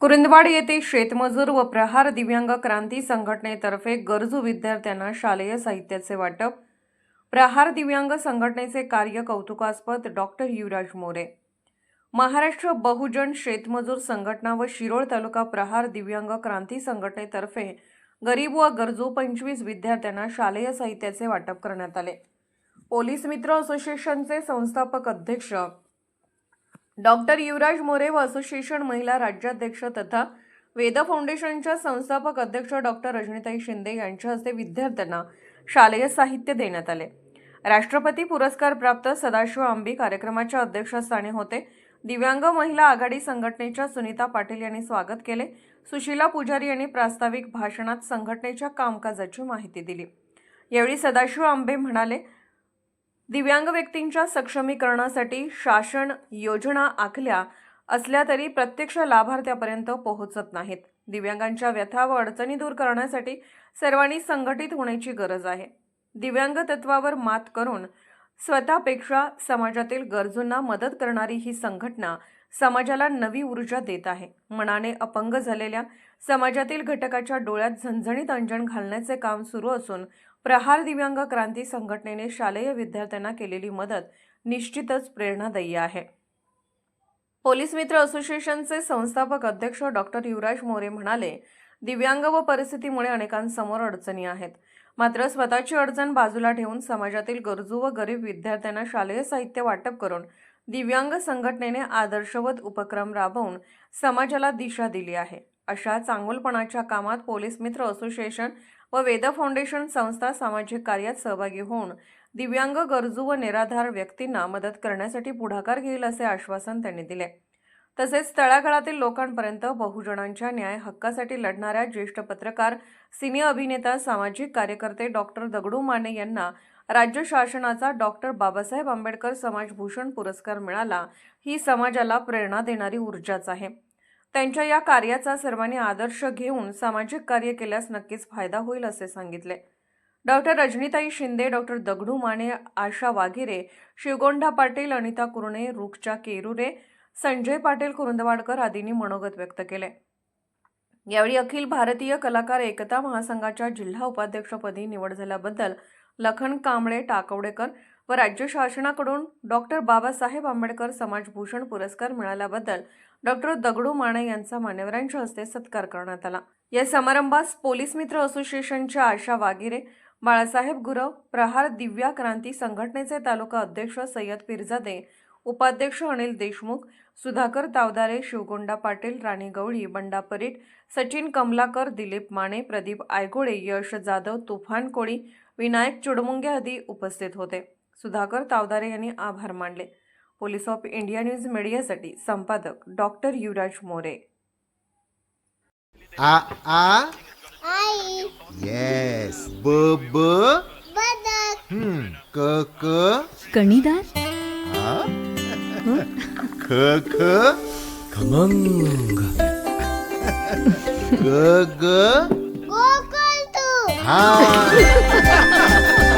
कुरुंदवाड येथे शेतमजूर व प्रहार दिव्यांग क्रांती संघटनेतर्फे गरजू विद्यार्थ्यांना शालेय साहित्याचे वाटप. प्रहार दिव्यांग संघटनेचे कार्य कौतुकास्पद डॉक्टर युवराज मोरे. महाराष्ट्र बहुजन शेतमजूर संघटना व शिरोळ तालुका प्रहार दिव्यांग क्रांती संघटनेतर्फे गरीब व गरजू पंचवीस विद्यार्थ्यांना शालेय साहित्याचे वाटप करण्यात आले. पोलीस मित्र असोसिएशनचे संस्थापक अध्यक्ष डॉक्टर युवराज मोरे व असोसिएशन महिला राज्याध्यक्ष तथा वेद फाउंडेशनच्या संस्थापक अध्यक्ष डॉक्टर रजनीताई शिंदे यांच्या हस्ते विद्यार्थ्यांना शालेय साहित्य देण्यात आले. राष्ट्रपती पुरस्कार प्राप्त सदाशिव आंबी कार्यक्रमाच्या अध्यक्षस्थानी होते. दिव्यांग महिला आघाडी संघटनेच्या सुनीता पाटील यांनी स्वागत केले. सुशीला पुजारी यांनी प्रास्ताविक भाषणात संघटनेच्या कामकाजाची माहिती दिली. यावेळी सदाशिव आंबे म्हणाले दिव्यांग व्यक्तींच्या सक्षमीकरणासाठी शासन योजना आखल्या असल्या तरी प्रत्यक्ष लाभार्थ्यापर्यंत पोहोचत नाहीत. दिव्यांगांच्या व्यथा व अडचणी दूर करण्यासाठी सर्वांनी संघटित होण्याची गरज आहे. दिव्यांग तत्वावर मात करून स्वतःपेक्षा समाजातील गरजूंना मदत करणारी ही संघटना समाजाला नवी ऊर्जा देत आहे. मनाने अपंग झालेल्या समाजातील घटकाच्या डोळ्यात झणझणीत अंजन घालण्याचे काम सुरू असून प्रहार दिव्यांग क्रांती संघटनेने शालेय विद्यार्थ्यांना केलेली मदत निश्चितच प्रेरणादायी आहे. पोलीस मित्र असोसिएशनचे संस्थापक अध्यक्ष डॉक्टर युवराज मोरे म्हणाले दिव्यांग व परिस्थितीमुळे अनेकांसमोर अडचणी आहेत. मात्र स्वतःची अडचण बाजूला ठेवून समाजातील गरजू व गरीब विद्यार्थ्यांना शालेय साहित्य वाटप करून दिव्यांग संघटनेने आदर्शवत उपक्रम राबवून समाजाला दिशा दिली आहे. अशा चांगुलपणाच्या कामात पोलीस मित्र असोसिएशन व वेद फाउंडेशन संस्था सामाजिक कार्यात सहभागी होऊन दिव्यांग गरजू व निराधार व्यक्तींना मदत करण्यासाठी पुढाकार घेईल असे आश्वासन त्यांनी दिले. तसेच तळागाळातील लोकांपर्यंत बहुजनांच्या न्याय हक्कासाठी लढणाऱ्या ज्येष्ठ पत्रकार सिने अभिनेता सामाजिक कार्यकर्ते डॉक्टर दगडू माने यांना राज्य शासनाचा डॉक्टर बाबासाहेब आंबेडकर समाजभूषण पुरस्कार मिळाला. ही समाजाला प्रेरणा देणारी ऊर्जाच आहे. त्यांच्या या कार्याचा सर्वांनी आदर्श घेऊन सामाजिक कार्य केल्यास नक्कीच फायदा होईल असे सांगितले. डॉक्टर रजनीताई शिंदे डॉक्टर दगडू माने आशा वाघिरे शिवगोंडा पाटील अनिता कुरणे रुकच्या केरुरे संजय पाटील कुरुंदवाडकर आदींनी मनोगत व्यक्त केले. यावेळी अखिल भारतीय कलाकार एकता महासंघाच्या जिल्हा उपाध्यक्षपदी निवड झाल्याबद्दल लखन कांबळे टाकवडेकर व राज्य शासनाकडून डॉक्टर बाबासाहेब आंबेडकर समाजभूषण पुरस्कार मिळाल्याबद्दल डॉक्टर दगडू माने यांचा मान्यवरांच्या हस्ते सत्कार करण्यात आला. या समारंभास पोलीस मित्र असोसिएशनच्या आशा वागिरे बाळासाहेब गुरव प्रहार दिव्या क्रांती संघटनेचे तालुका अध्यक्ष सय्यद पिरजादे उपाध्यक्ष अनिल देशमुख सुधाकर तावदारे शिवगोंडा पाटील राणी गवळी बंडा परीट सचिन कमलाकर दिलीप माने प्रदीप आयगोळे यश जाधव तुफान कोळी विनायक चुडमुंगे आदी उपस्थित होते. सुधाकर तावदारे यांनी आभार मानले. पोलीस ऑफ इंडिया न्यूज मीडियासाठी संपादक डॉक्टर युवराज मोरे. आ आ? आई. येस ब ब? बदक. हम्म. क क? कणीदार आ? ख ख? खमंग. ग ग? हा.